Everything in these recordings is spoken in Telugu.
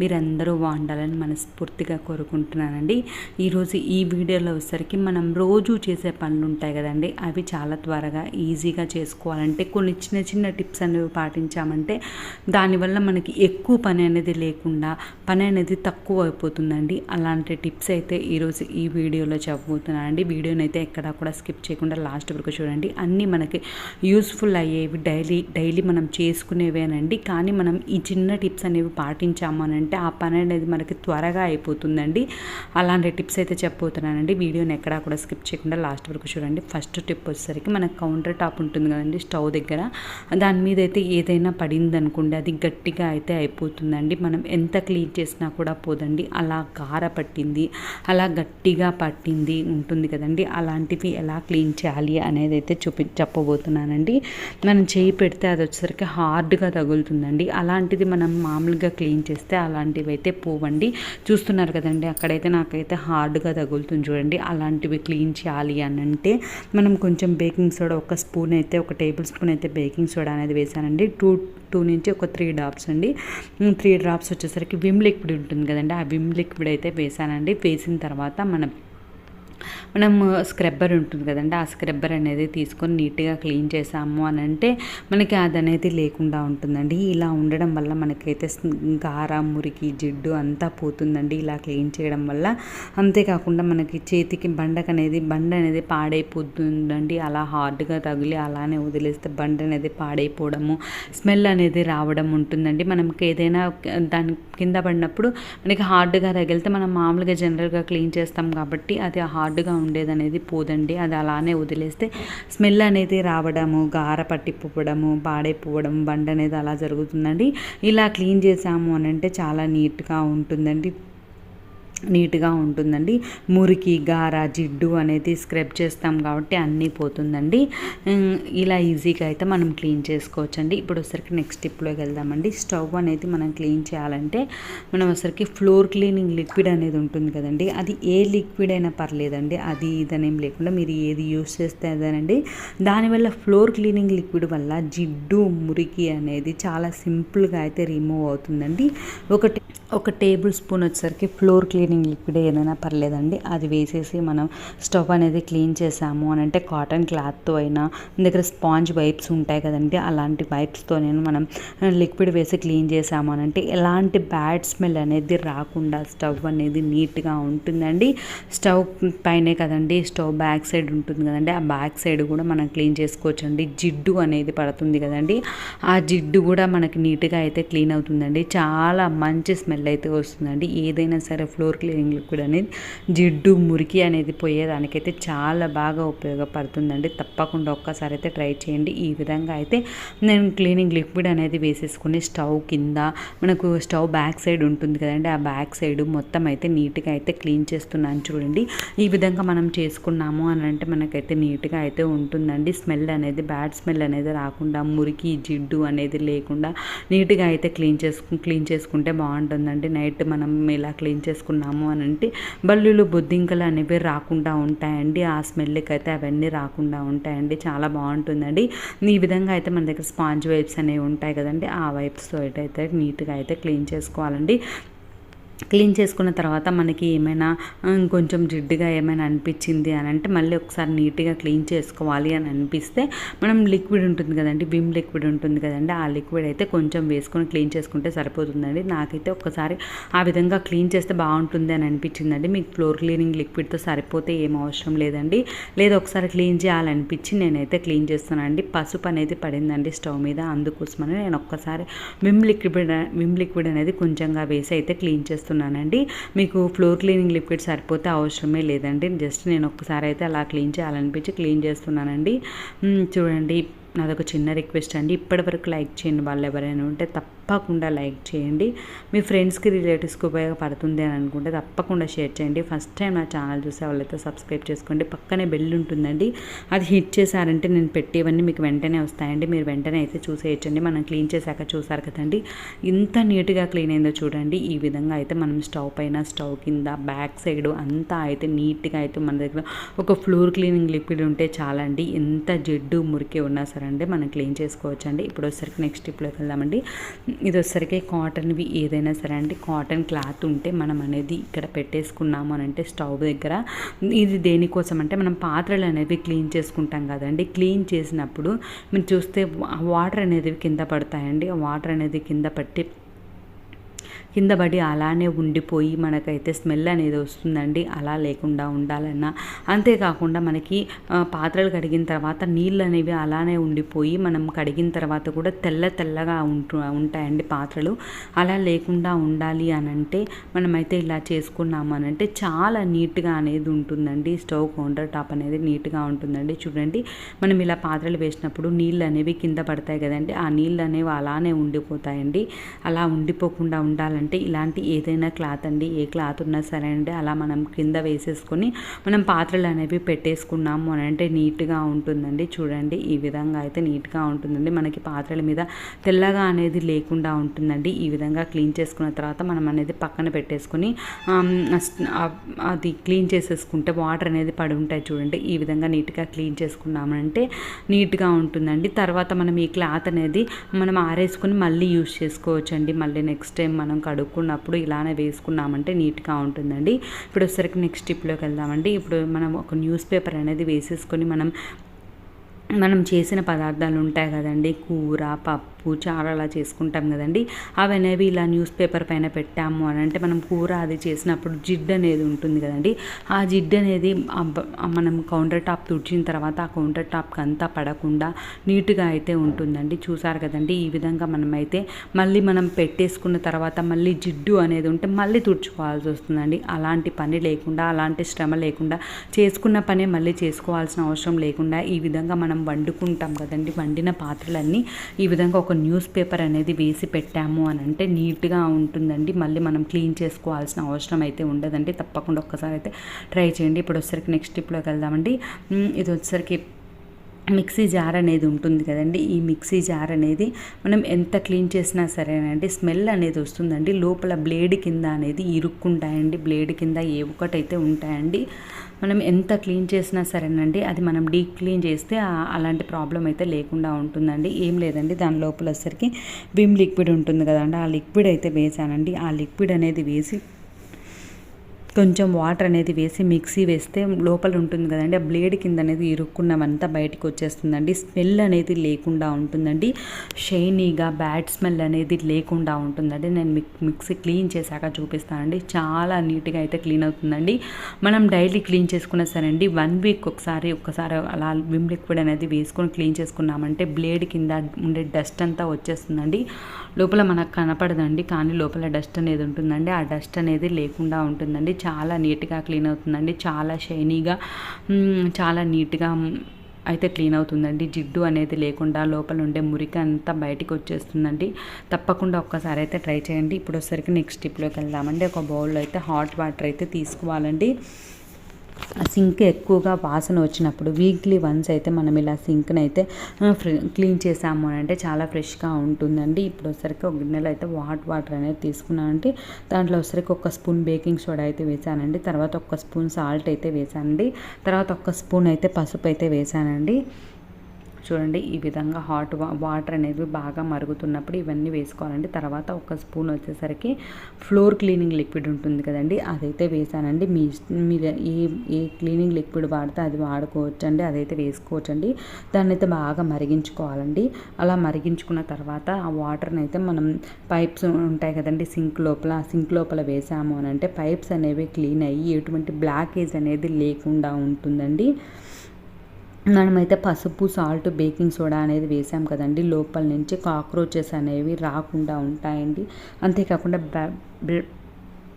మీరందరూ బాగుండాలని మనస్ఫూర్తిగా కోరుకుంటున్నానండి. ఈరోజు ఈ వీడియోలో వచ్చేసరికి మనం రోజు చేసే పనులు ఉంటాయి కదండి. అవి చాలా త్వరగా ఈజీగా చేసుకోవాలంటే కొన్ని చిన్న చిన్న టిప్స్ అనేవి పాటించామంటే దానివల్ల మనకి ఎక్కువ పని అనేది లేకుండా పని అనేది తక్కువ అయిపోతుందండి. అలాంటి టిప్స్ అయితే ఈరోజు ఈ వీడియోలో చెప్పబోతున్నానండి. వీడియోని అయితే ఎక్కడా కూడా స్కిప్ చేయకుండా లాస్ట్ వరకు చూడండి. అన్నీ మనకి యూస్ఫుల్ అయ్యేవి డైలీ డైలీ మనం చేసుకునేవేనండి. కానీ మనం ఈ చిన్న టిప్స్ అనేవి పాటించామనండి ఉంటే ఆ పని అనేది మనకి త్వరగా అయిపోతుందండి. అలాంటి టిప్స్ అయితే చెప్పబోతున్నానండి. వీడియోని ఎక్కడా కూడా స్కిప్ చేయకుండా లాస్ట్ వరకు చూడండి. ఫస్ట్ టిప్ వచ్చేసరికి మనకు కౌంటర్ టాప్ ఉంటుంది కదండి స్టవ్ దగ్గర. దాని మీద అయితే ఏదైనా పడింది అనుకోండి అది గట్టిగా అయితే అయిపోతుందండి. మనం ఎంత క్లీన్ చేసినా కూడా పోదండి. అలా గార పట్టింది అలా గట్టిగా పట్టింది ఉంటుంది కదండి. అలాంటివి ఎలా క్లీన్ చేయాలి అనేది అయితే చూపి చెప్పబోతున్నానండి. మనం చేయి పెడితే అది వచ్చేసరికి హార్డ్గా తగులుతుందండి. అలాంటిది మనం మామూలుగా క్లీన్ చేస్తే అలా అలాంటివి అయితే పోవండి. చూస్తున్నారు కదండి అక్కడైతే నాకైతే హార్డ్గా తగులుతుంది చూడండి. అలాంటివి క్లీన్ చేయాలి అని అంటే మనం కొంచెం బేకింగ్ సోడా ఒక స్పూన్ అయితే ఒక టేబుల్ స్పూన్ అయితే బేకింగ్ సోడా అనేది వేసానండి. టూ టూ నుంచి ఒక త్రీ డ్రాప్స్ అండి. త్రీ డ్రాప్స్ వచ్చేసరికి విమ్ లిక్విడ్ ఉంటుంది కదండి ఆ విమ్ లిక్విడ్ అయితే వేసానండి. వేసిన తర్వాత మనం మనం స్క్రబ్బర్ ఉంటుంది కదండి ఆ స్క్రబ్బర్ అనేది తీసుకొని నీట్గా క్లీన్ చేసాము అని అంటే మనకి అది అనేది లేకుండా ఉంటుందండి. ఇలా ఉండడం వల్ల మనకైతే గార మురికి జిడ్డు అంతా పోతుందండి. ఇలా క్లీన్ చేయడం వల్ల అంతేకాకుండా మనకి చేతికి బండకు అనేది బండ అనేది పాడైపోతుందండి. అలా హార్డ్గా తగిలి అలానే వదిలేస్తే బండ అనేది పాడైపోవడము స్మెల్ అనేది రావడం ఉంటుందండి. మనకి ఏదైనా దాని కింద పడినప్పుడు మనకి హార్డ్గా తగిలితే మనం మామూలుగా జనరల్గా క్లీన్ చేస్తాం కాబట్టి అది హార్డ్గా ఉండేది అనేది పోదండి. అది అలానే వదిలేస్తే స్మెల్ అనేది రావడము గార పట్టిపోవడము పాడైపోవడం బండ అనేది అలా జరుగుతుందండి. ఇలా క్లీన్ చేసాము అని అంటే చాలా నీట్గా ఉంటుందండి. నీట్గా ఉంటుందండి. మురికి గార జిడ్డు అనేది స్క్రబ్ చేస్తాం కాబట్టి అన్నీ పోతుందండి. ఇలా ఈజీగా అయితే మనం క్లీన్ చేసుకోవచ్చండి. ఇప్పుడు ఒకసారికి నెక్స్ట్ టిప్లోకి వెళ్దామండి. స్టవ్ అనేది మనం క్లీన్ చేయాలంటే మనం ఒకసారికి ఫ్లోర్ క్లీనింగ్ లిక్విడ్ అనేది ఉంటుంది కదండి. అది ఏ లిక్విడ్ అయినా పర్లేదండి. అది ఇదనేం లేకుండా మీరు ఏది యూస్ చేస్తే అదేనండి. దానివల్ల ఫ్లోర్ క్లీనింగ్ లిక్విడ్ వల్ల జిడ్డు మురికి అనేది చాలా సింపుల్గా అయితే రిమూవ్ అవుతుందండి. ఒకటి ఒక టేబుల్ స్పూన్ వచ్చేసరికి ఫ్లోర్ క్లీనింగ్ లిక్విడ్ ఏదైనా పర్లేదండి. అది వేసేసి మనం స్టవ్ అనేది క్లీన్ చేసాము అని అంటే కాటన్ క్లాత్తో అయినా దగ్గర స్పాంజ్ వైప్స్ ఉంటాయి కదండి అలాంటి వైప్స్తో నేను మనం లిక్విడ్ వేసి క్లీన్ చేసాము అని అంటే ఎలాంటి బ్యాడ్ స్మెల్ అనేది రాకుండా స్టవ్ అనేది నీట్గా ఉంటుందండి. స్టవ్ పైనే కదండి స్టవ్ బ్యాక్ సైడ్ ఉంటుంది కదండి ఆ బ్యాక్ సైడ్ కూడా మనం క్లీన్ చేసుకోవచ్చండి. జిడ్డు అనేది పడుతుంది కదండి. ఆ జిడ్డు కూడా మనకి నీట్గా అయితే క్లీన్ అవుతుందండి. చాలా మంచి స్మెల్ స్మెల్ అయితే వస్తుందండి. ఏదైనా సరే ఫ్లోర్ క్లీనింగ్ లిక్విడ్ అనేది జిడ్డు మురికి అనేది పోయేదానికైతే చాలా బాగా ఉపయోగపడుతుందండి. తప్పకుండా ఒక్కసారి అయితే ట్రై చేయండి. ఈ విధంగా అయితే నేను క్లీనింగ్ లిక్విడ్ అనేది వేసేసుకుని స్టవ్ కింద మనకు స్టవ్ బ్యాక్ సైడ్ ఉంటుంది కదండి. ఆ బ్యాక్ సైడ్ మొత్తం అయితే నీట్గా అయితే క్లీన్ చేస్తున్నాను చూడండి. ఈ విధంగా మనం చేసుకున్నాము అని అంటే మనకైతే నీట్గా అయితే ఉంటుందండి. స్మెల్ అనేది బ్యాడ్ స్మెల్ అనేది రాకుండా మురికి జిడ్డు అనేది లేకుండా నీట్గా అయితే క్లీన్ చేసుకు క్లీన్ చేసుకుంటే బాగుంటుంది. ఉంటుందండి. నైట్ మనం ఇలా క్లీన్ చేసుకున్నాము అని అంటే బల్లులు బొద్దింకలు అనేవి రాకుండా ఉంటాయండి. ఆ స్మెల్కి అయితే అవన్నీ రాకుండా ఉంటాయండి. చాలా బాగుంటుందండి. ఈ విధంగా అయితే మన దగ్గర స్పాంజ్ వైప్స్ అనేవి ఉంటాయి కదండి. ఆ వైప్స్తో అయితే నీట్గా అయితే క్లీన్ చేసుకోవాలండి. క్లీన్ చేసుకున్న తర్వాత మనకి ఏమైనా కొంచెం జిడ్డుగా ఏమైనా అనిపించింది అని అంటే మళ్ళీ ఒకసారి నీట్గా క్లీన్ చేసుకోవాలి అని అనిపిస్తే మనం లిక్విడ్ ఉంటుంది కదండి విమ్ లిక్విడ్ ఉంటుంది కదండి ఆ లిక్విడ్ అయితే కొంచెం వేసుకొని క్లీన్ చేసుకుంటే సరిపోతుందండి. నాకైతే ఒక్కసారి ఆ విధంగా క్లీన్ చేస్తే బాగుంటుంది అని అనిపించిందండి. మీకు ఫ్లోర్ క్లీనింగ్ లిక్విడ్తో సరిపోతే ఏం అవసరం లేదండి. లేదా ఒకసారి క్లీన్ చేయాలనిపించి నేనైతే క్లీన్ చేస్తున్నానండి పసుపు అనేది పడిందండి స్టవ్ మీద అందుకోసమని నేను ఒక్కసారి విమ్ లిక్విడ్ విమ్ లిక్విడ్ అనేది కొంచెంగా వేసి అయితే క్లీన్ చేస్తాను. చేస్తున్నానండి. మీకు ఫ్లోర్ క్లీనింగ్ లిక్విడ్ సరిపోతే అవసరమే లేదండి. జస్ట్ నేను ఒక్కసారి అయితే అలా క్లీన్ చేయాలనిపించి క్లీన్ చేస్తున్నానండి. చూడండి. నాదొక చిన్న రిక్వెస్ట్ అండి. ఇప్పటివరకు లైక్ చేయండి వాళ్ళు ఎవరైనా ఉంటే తప్పకుండా లైక్ చేయండి. మీ ఫ్రెండ్స్కి రిలేటివ్స్కి ఉపయోగపడుతుంది అని అనుకుంటే తప్పకుండా షేర్ చేయండి. ఫస్ట్ టైం నా ఛానల్ చూసే వాళ్ళైతే సబ్స్క్రైబ్ చేసుకోండి. పక్కనే బెల్ ఉంటుందండి. అది హిట్ చేశారంటే నేను పెట్టేవన్నీ మీకు వెంటనే వస్తాయండి. మీరు వెంటనే అయితే చూసేయచ్చండి. మనం క్లీన్ చేశాక చూసారు కదండి. ఇంత నీట్గా క్లీన్ అయిందో చూడండి. ఈ విధంగా అయితే మనం స్టవ్ పైన స్టవ్ కింద బ్యాక్ సైడ్ అంతా అయితే నీట్గా అయితే మన దగ్గర ఒక ఫ్లోర్ క్లీనింగ్ లిక్విడ్ ఉంటే చాలండి. ఎంత జిడ్డు మురికి ఉన్నా సరే అండి మనం క్లీన్ చేసుకోవచ్చండి. ఇప్పుడు వచ్చేసరికి నెక్స్ట్ స్టెప్లోకి వెళ్దామండి. ఇది వచ్చేసరికి కాటన్వి ఏదైనా సరే అండి కాటన్ క్లాత్ ఉంటే మనం అనేది ఇక్కడ పెట్టేసుకున్నాము అని అంటే స్టవ్ దగ్గర. ఇది దేనికోసం అంటే మనం పాత్రలు అనేవి క్లీన్ చేసుకుంటాం కదండి. క్లీన్ చేసినప్పుడు మీరు చూస్తే వాటర్ అనేది కింద పడతాయండి. ఆ వాటర్ అనేది కింద పట్టి కింద పడి అలానే ఉండిపోయి మనకైతే స్మెల్ అనేది వస్తుందండి. అలా లేకుండా ఉండాలన్నా. అంతేకాకుండా మనకి పాత్రలు కడిగిన తర్వాత నీళ్ళు అనేవి అలానే ఉండిపోయి మనం కడిగిన తర్వాత కూడా తెల్ల తెల్లగా ఉంటు ఉంటాయండి పాత్రలు. అలా లేకుండా ఉండాలి అని అంటే మనమైతే ఇలా చేసుకున్నాము అని అంటే చాలా నీట్గా అనేది ఉంటుందండి. స్టవ్ కౌంటర్ టాప్ అనేది నీట్గా ఉంటుందండి. చూడండి మనం ఇలా పాత్రలు వేసినప్పుడు నీళ్ళు అనేవి కింద పడతాయి కదండి. ఆ నీళ్ళు అనేవి అలానే ఉండిపోతాయండి. అలా ఉండిపోకుండా ఉండాలంటే అంటే ఇలాంటి ఏదైనా క్లాత్ అండి ఏ క్లాత్ ఉన్నా సరే అండి అలా మనం కింద వేసేసుకొని మనం పాత్రలు అనేవి పెట్టేసుకున్నాము అని అంటే నీట్గా ఉంటుందండి. చూడండి ఈ విధంగా అయితే నీట్గా ఉంటుందండి. మనకి పాత్రల మీద తెల్లగా అనేది లేకుండా ఉంటుందండి. ఈ విధంగా క్లీన్ చేసుకున్న తర్వాత మనం అనేది పక్కన పెట్టేసుకొని అది క్లీన్ చేసేసుకుంటే వాటర్ అనేది పడి ఉంటాయి చూడండి. ఈ విధంగా నీట్గా క్లీన్ చేసుకున్నామంటే నీట్గా ఉంటుందండి. తర్వాత మనం ఈ క్లాత్ అనేది మనం ఆరేసుకొని మళ్ళీ యూజ్ చేసుకోవచ్చండి. మళ్ళీ నెక్స్ట్ టైం మనం కడుక్కున్నప్పుడు ఇలానే వేసుకున్నామంటే నీట్గా ఉంటుందండి. ఇప్పుడు ఒకసారికి నెక్స్ట్ టిప్లోకి వెళ్దామండి. ఇప్పుడు మనం ఒక న్యూస్ పేపర్ అనేది వేసేసుకొని మనం మనం చేసిన పదార్థాలు ఉంటాయి కదండి. కూర పప్పు చారు అలా చేసుకుంటాం కదండి. అవి అనేవి ఇలా న్యూస్ పేపర్ పైన పెట్టాము అని అంటే మనం కూర అది చేసినప్పుడు జిడ్డు అనేది ఉంటుంది కదండి. ఆ జిడ్డు అనేది మనం కౌంటర్ టాప్ తుడిచిన తర్వాత ఆ కౌంటర్ టాప్కి అంతా పడకుండా నీట్గా అయితే ఉంటుందండి. చూసారు కదండి ఈ విధంగా మనమైతే మళ్ళీ మనం పెట్టేసుకున్న తర్వాత మళ్ళీ జిడ్డు అనేది ఉంటే మళ్ళీ తుడుచుకోవాల్సి వస్తుందండి. అలాంటి పని లేకుండా అలాంటి శ్రమ లేకుండా చేసుకున్న పనే మళ్ళీ చేసుకోవాల్సిన అవసరం లేకుండా ఈ విధంగా మనం వండుకుంటాం కదండి. వండిన పాత్రలన్నీ ఈ విధంగా ఒక న్యూస్ పేపర్ అనేది వేసి పెట్టాము అని అంటే నీట్గా ఉంటుందండి. మళ్ళీ మనం క్లీన్ చేసుకోవాల్సిన అవసరం అయితే ఉండదండి. తప్పకుండా ఒక్కసారి అయితే ట్రై చేయండి. ఇప్పుడు వచ్చేసరికి నెక్స్ట్ స్టెప్లోకి వెళ్దామండి. ఇది వచ్చేసరికి మిక్సీ జార్ అనేది ఉంటుంది కదండి. ఈ మిక్సీ జార్ అనేది మనం ఎంత క్లీన్ చేసినా సరేనండి స్మెల్ అనేది వస్తుందండి. లోపల బ్లేడ్ కింద అనేది ఇరుక్కుంటాయండి. బ్లేడ్ కింద ఏ ఒక్కటైతే ఉంటాయండి. మనం ఎంత క్లీన్ చేసినా సరేనండి అది మనం డీప్ క్లీన్ చేస్తే అలాంటి ప్రాబ్లం అయితే లేకుండా ఉంటుందండి. ఏం లేదండి దాని లోపల వచ్చరికి విమ్ లిక్విడ్ ఉంటుంది కదండి. ఆ లిక్విడ్ అయితే వేసానండి. ఆ లిక్విడ్ అనేది వేసి కొంచెం వాటర్ అనేది వేసి మిక్సీ వేస్తే లోపల ఉంటుంది కదండి. ఆ బ్లేడ్ కింద అనేది ఇరుక్కున్నమంతా బయటకు వచ్చేస్తుందండి. స్మెల్ అనేది లేకుండా ఉంటుందండి. షైనీగా బ్యాడ్ స్మెల్ అనేది లేకుండా ఉంటుందండి. నేను మిక్సీ క్లీన్ చేశాక చూపిస్తానండి. చాలా నీట్గా అయితే క్లీన్ అవుతుందండి. మనం డైలీ క్లీన్ చేసుకున్నా సరే అండి వన్ వీక్ ఒకసారి ఒకసారి అలా విమ్ లిక్విడ్ అనేది వేసుకొని క్లీన్ చేసుకున్నామంటే బ్లేడ్ కింద ఉండే డస్ట్ అంతా వచ్చేస్తుందండి. లోపల మనకు కనపడదండి కానీ లోపల డస్ట్ అనేది ఉంటుందండి. ఆ డస్ట్ అనేది లేకుండా ఉంటుందండి. చాలా నీట్గా క్లీన్ అవుతుందండి. చాలా షైనీగా చాలా నీట్గా అయితే క్లీన్ అవుతుందండి. జిడ్డు అనేది లేకుండా లోపల ఉండే మురికి అంతా బయటికి వచ్చేస్తుందండి. తప్పకుండా ఒక్కసారి అయితే ట్రై చేయండి. ఇప్పుడు వచ్చేసరికి నెక్స్ట్ స్టిప్లోకి వెళ్దామండి. ఒక బౌల్లో అయితే హాట్ వాటర్ అయితే తీసుకోవాలండి. సింక్ ఎక్కువగా వాసన వచ్చినప్పుడు వీక్లీ వన్స్ అయితే మనం ఇలా సింక్ని అయితే క్లీన్ చేసాము అని అంటే చాలా ఫ్రెష్గా ఉంటుందండి. ఇప్పుడు వచ్చరికి ఒక గిన్నెలో అయితే వాట్ వాటర్ అనేది తీసుకున్నానండి. దాంట్లో వచ్చరికి ఒక స్పూన్ బేకింగ్ సోడా అయితే వేసానండి. తర్వాత ఒక స్పూన్ సాల్ట్ అయితే వేసానండి. తర్వాత ఒక స్పూన్ అయితే పసుపు అయితే వేసానండి. చూడండి ఈ విధంగా హాట్ వాటర్ అనేవి బాగా మరుగుతున్నప్పుడు ఇవన్నీ వేసుకోవాలండి. తర్వాత ఒక స్పూన్ వచ్చేసరికి ఫ్లోర్ క్లీనింగ్ లిక్విడ్ ఉంటుంది కదండి అదైతే వేసానండి. మీ మీరు ఏ ఏ క్లీనింగ్ లిక్విడ్ వాడితే అది వాడుకోవచ్చండి అదైతే వేసుకోవచ్చండి. దాన్ని అయితే బాగా మరిగించుకోవాలండి. అలా మరిగించుకున్న తర్వాత ఆ వాటర్ని అయితే మనం పైప్స్ ఉంటాయి కదండి సింక్ లోపల సింక్ లోపల వేసాము అని అంటే పైప్స్ అనేవి క్లీన్ అయ్యి ఎటువంటి బ్లాకేజ్ అనేది లేకుండా ఉంటుందండి. మనమైతే పసుపు సాల్ట్ బేకింగ్ సోడా అనేది వేసాం కదండి. లోపల నుంచి కాక్రోచెస్ అనేవి రాకుండా ఉంటాయండి. అంతేకాకుండా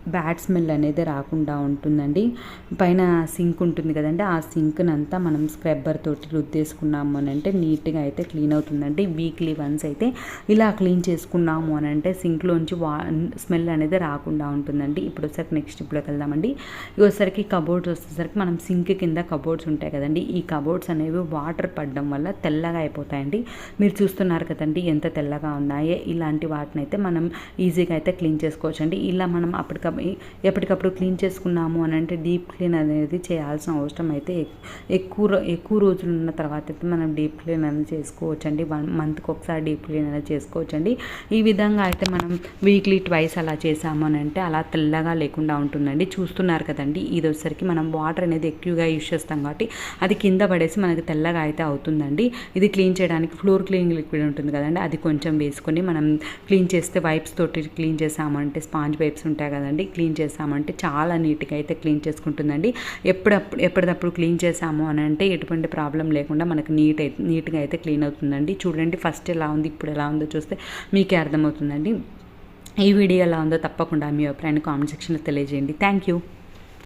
బ్యాడ్ స్మెల్ అనేది రాకుండా ఉంటుందండి. పైన సింక్ ఉంటుంది కదండి. ఆ సింక్ని అంతా మనం స్క్రబ్బర్ తోటి రుద్దేసుకున్నాము అని అంటే నీట్గా అయితే క్లీన్ అవుతుందండి. వీక్లీ వన్స్ అయితే ఇలా క్లీన్ చేసుకున్నాము అని అంటే సింక్లోంచి వా స్మెల్ అనేది రాకుండా ఉంటుందండి. ఇప్పుడు ఒకసారి నెక్స్ట్ ఇప్పుడుకి వెళ్దామండి. వచ్చేసరికి కబోర్డ్స్ వచ్చేసరికి మనం సింక్ కింద కబోర్డ్స్ ఉంటాయి కదండి. ఈ కబోర్డ్స్ అనేవి వాటర్ పడడం వల్ల తెల్లగా అయిపోతాయండి. మీరు చూస్తున్నారు కదండి ఎంత తెల్లగా ఉన్నాయో. ఇలాంటి వాటిని అయితే మనం ఈజీగా అయితే క్లీన్ చేసుకోవచ్చు అండి ఇలా మనం అప్పటికప్పుడు ఎప్పటికప్పుడు క్లీన్ చేసుకున్నాము అని అంటే డీప్ క్లీన్ అనేది చేయాల్సిన అవసరం అయితే ఎక్కువ ఎక్కువ రోజులు ఉన్న తర్వాత అయితే మనం డీప్ క్లీన్ అనేది చేసుకోవచ్చు అండి వన్ మంత్కి ఒకసారి డీప్ క్లీన్ అనేది చేసుకోవచ్చండి. ఈ విధంగా అయితే మనం వీక్లీ ట్వైస్ అలా చేసాము అని అంటే అలా తెల్లగా లేకుండా ఉంటుందండి. చూస్తున్నారు కదండి ఇది వచ్చేసరికి మనం వాటర్ అనేది ఎక్కువగా యూస్ చేస్తాం కాబట్టి అది కింద పడేసి మనకి తెల్లగా అయితే అవుతుందండి. ఇది క్లీన్ చేయడానికి ఫ్లోర్ క్లీనింగ్ లిక్విడ్ ఉంటుంది కదండి అది కొంచెం వేసుకొని మనం క్లీన్ చేస్తే వైప్స్ తోటి క్లీన్ చేసామంటే స్పాంజ్ వైప్స్ ఉంటాయి కదండి క్లీన్ చేసామంటే చాలా నీట్గా అయితే క్లీన్ చేసుకుంటుందండి. ఎప్పుడప్పుడు ఎప్పటికప్పుడు క్లీన్ చేసాము అని అంటే ఎటువంటి ప్రాబ్లం లేకుండా మనకు నీట్ అయితే నీట్గా అయితే క్లీన్ అవుతుందండి. చూడండి ఫస్ట్ ఎలా ఉంది ఇప్పుడు ఎలా ఉందో చూస్తే మీకే అర్థమవుతుందండి. ఈ వీడియో ఎలా ఉందో తప్పకుండా మీ అభిప్రాయాన్ని కామెంట్ సెక్షన్లో తెలియజేయండి. Thank you.